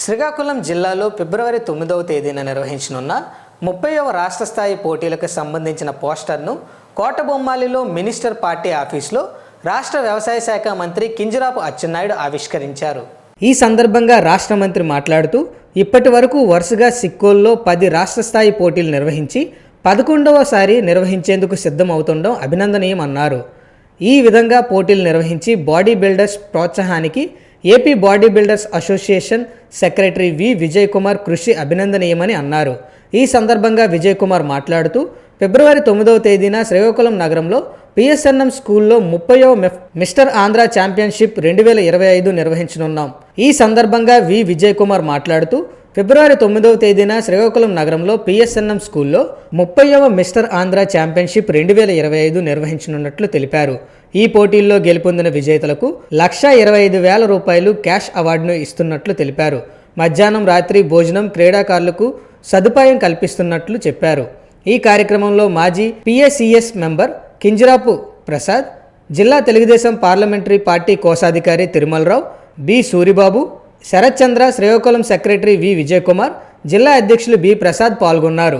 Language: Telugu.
శ్రీకాకుళం జిల్లాలో ఫిబ్రవరి తొమ్మిదవ తేదీన నిర్వహించనున్న ముప్పైవ రాష్ట్ర స్థాయి పోటీలకు సంబంధించిన పోస్టర్ను కోటబొమ్మాలిలో మినిస్టర్ పార్టీ ఆఫీసులో రాష్ట్ర వ్యవసాయ శాఖ మంత్రి కింజరాపు అచ్చెన్నాయుడు ఆవిష్కరించారు. ఈ సందర్భంగా రాష్ట్ర మంత్రి మాట్లాడుతూ ఇప్పటి వరకు వరుసగా సిక్కోల్లో పది రాష్ట్ర స్థాయి పోటీలు నిర్వహించి పదకొండవసారి నిర్వహించేందుకు సిద్ధమవుతుండడం అభినందనీయమన్నారు. ఈ విధంగా పోటీలు నిర్వహించి body builders ప్రోత్సాహానికి AP body builders association secretary V Vijay Kumar కృషి అభినందనీయమని అన్నారు. ఈ సందర్భంగా విజయ్ కుమార్ మాట్లాడుతూ ఫిబ్రవరి తొమ్మిదవ తేదీన శ్రీకాకుళం నగరంలో పిఎస్ఎన్ఎం స్కూల్లో ముప్పయో మిస్టర్ ఆంధ్ర ఛాంపియన్షిప్ రెండు వేల ఇరవై ఐదు నిర్వహించనున్నాం. ఈ సందర్భంగా వి విజయ్ కుమార్ మాట్లాడుతూ ఫిబ్రవరి తొమ్మిదవ తేదీన శ్రీకాకుళం నగరంలో పిఎస్ఎన్ఎం స్కూల్లో ముప్పైవ మిస్టర్ ఆంధ్ర ఛాంపియన్షిప్ రెండు వేల ఇరవై ఐదు నిర్వహించనున్నట్లు తెలిపారు. ఈ పోటీల్లో గెలుపొందిన విజేతలకు లక్షా ఇరవై ఐదు వేల రూపాయలు క్యాష్ అవార్డును ఇస్తున్నట్లు తెలిపారు. మధ్యాహ్నం రాత్రి భోజనం క్రీడాకారులకు సదుపాయం కల్పిస్తున్నట్లు చెప్పారు. ఈ కార్యక్రమంలో మాజీ పిఎస్ఈఎస్ మెంబర్ కింజరాపు ప్రసాద్ జిల్లా తెలుగుదేశం పార్లమెంటరీ పార్టీ కోశాధికారి తిరుమలరావు బి సూరిబాబు శరత్చంద్ర శ్రేయోకులం సెక్రటరీ వి విజయకుమార్ జిల్లా అధ్యక్షులు బి ప్రసాద్ పాల్గొన్నారు.